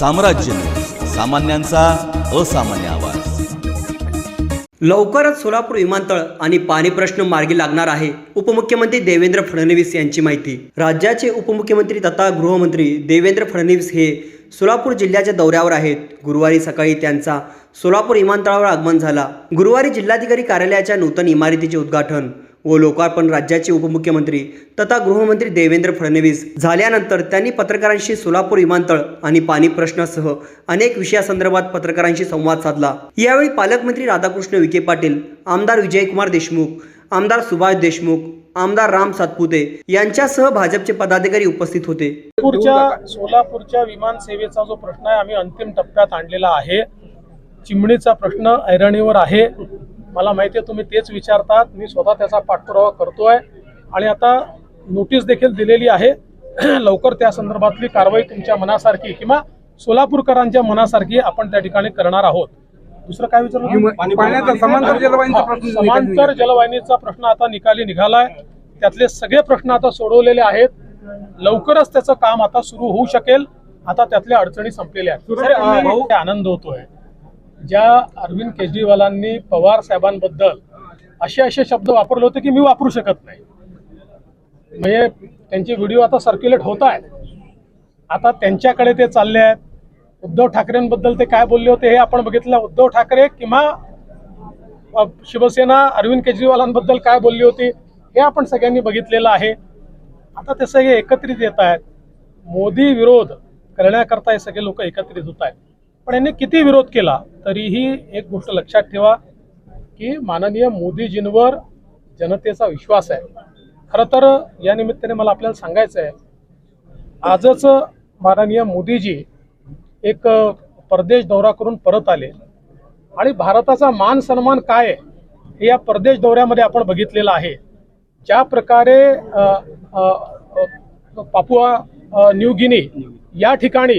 साम्राज्य. सामान्यांचा असामान्य आवाज. लवकरच सोलापूर विमानतळ आणि पाणी प्रश्न मार्गी लागणार आहे उपमुख्यमंत्री देवेंद्र फडणवीस यांची माहिती. राज्याचे उपमुख्यमंत्री तथा गृहमंत्री देवेंद्र फडणवीस हे सोलापूर जिल्ह्याच्या दौऱ्यावर आहेत. गुरुवारी सकाळी त्यांचा सोलापूर विमानतळावर आगमन झाला. गुरुवारी जिल्हाधिकारी कार्यालयाच्या नूतन इमारतीचे उद्घाटन. व लोकार्पण राज्याचे उपमुख्यमंत्री तथा गृहमंत्री देवेंद्र फडणवीस. झाल्यानंतर त्यांनी पत्रकारांशी सोलापूर विमानतळ आणि पाणी प्रश्नासह अनेक विषयासंदर्भात पत्रकारांशी संवाद साधला. यावेळी पालकमंत्री राधाकृष्ण विखे पाटील आमदार विजयकुमार देशमुख आमदार सुभाष देशमुख आमदार राम सातपुते यांच्यासह भाजपचे पदाधिकारी उपस्थित होते. सोलापूरच्या सोलापूरच्या विमान सेवेचा जो प्रश्न आहे आम्ही अंतिम टप्प्यात आणलेला आहे. चिमणीचा प्रश्न ऐरणीवर आहे. मला माहिती आहे तुम्ही तेच विचारतात. मी स्वतः त्याचा पाठपुरावा करतोय. आणि आता नोटीस देखील दिलेली आहे. लवकर त्या संदर्भातली कारवाई तुमच्या मनासारखी किंवा सोलापूरकरांच्या मनासारखी आपण त्या ठिकाणी करणार आहोत. दुसरं काय विचारलं? समांतर जलवाहिनीचा प्रश्न समांतर जलवाहिनीचा प्रश्न आता निकाली निघालाय. त्यातले सगळे प्रश्न आता सोडवलेले आहेत. लवकरच त्याचं काम आता सुरू होऊ शकेल. आता त्यातल्या अडचणी संपलेल्या आहेत. आनंद होतोय. ज्या अरविंद केजरीवालांनी पवार साहेबांबद्दल असे असे शब्द वापरले होते की मी वापरू शकत नाही. म्हणजे त्यांचे व्हिडिओ आता सर्क्युलेट होत आहेत. आता त्यांच्याकडे ते चालले आहेत. उद्धव ठाकरेंबद्दल ते काय बोलले होते हे आपण बघितलं. उद्धव ठाकरे किंवा शिवसेना अरविंद केजरीवालांबद्दल काय बोलली होती हे आपण सगळ्यांनी बघितलेलं आहे. आता ते सगळे एकत्रित येत आहेत. मोदी विरोध करण्याकरता हे सगळे लोक एकत्रित होत आहेत. पण यांनी किती विरोध केला तरीही एक गोष्ट लक्षात ठेवा की माननीय मोदीजींवर जनतेचा विश्वास आहे. खरं तर या निमित्ताने मला आपल्याला सांगायचं आहे आजच माननीय मोदीजी एक परदेश दौरा करून परत आले. आणि भारताचा मान सन्मान काय आहे हे या परदेश दौऱ्यामध्ये आपण बघितलेलं आहे. ज्या प्रकारे पापुआ न्यू गिनी या ठिकाणी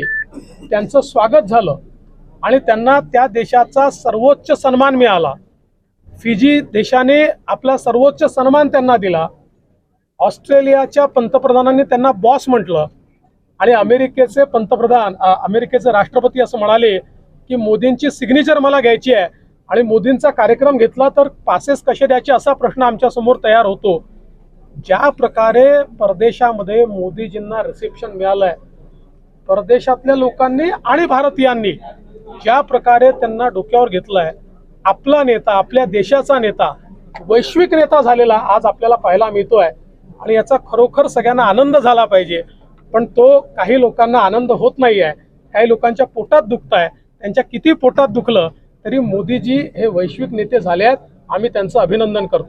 त्यांचं स्वागत झालं. आणि त्यांना त्या देशाचा सर्वोच्च सन्मान मिळाला. फिजी देशाने आपला सर्वोच्च सन्मान त्यांना दिला. ऑस्ट्रेलियाच्या पंतप्रधानांनी त्यांना बॉस म्हटलं. आणि अमेरिकेचे पंतप्रधान अमेरिकेचे राष्ट्रपती असं म्हणाले की मोदींची सिग्नेचर मला घ्यायची आहे. आणि मोदींचा कार्यक्रम घेतला तर पासेस कसे द्यायचे असा प्रश्न आमच्यासमोर तयार होतो. ज्या प्रकारे परदेशामध्ये मोदीजींना रिसेप्शन मिळालं आहे परदेशातल्या लोकांनी आणि भारतीयांनी ज्या प्रकारे त्यांना डोक्यावर घेतलंय आपला नेता आपल्या देशाचा नेता वैश्विक नेता झालेला आज आपल्याला पाहायला मिळतोय. आणि याचा खरोखर सगळ्यांना आनंद झाला पाहिजे. पण तो काही लोकांना आनंद होत नाही आहे काही लोकांच्या पोटात दुखत आहे त्यांच्या किती पोटात दुखलं तरी मोदीजी हे वैश्विक नेते झाले आहेत आम्ही त्यांचं अभिनंदन करतो.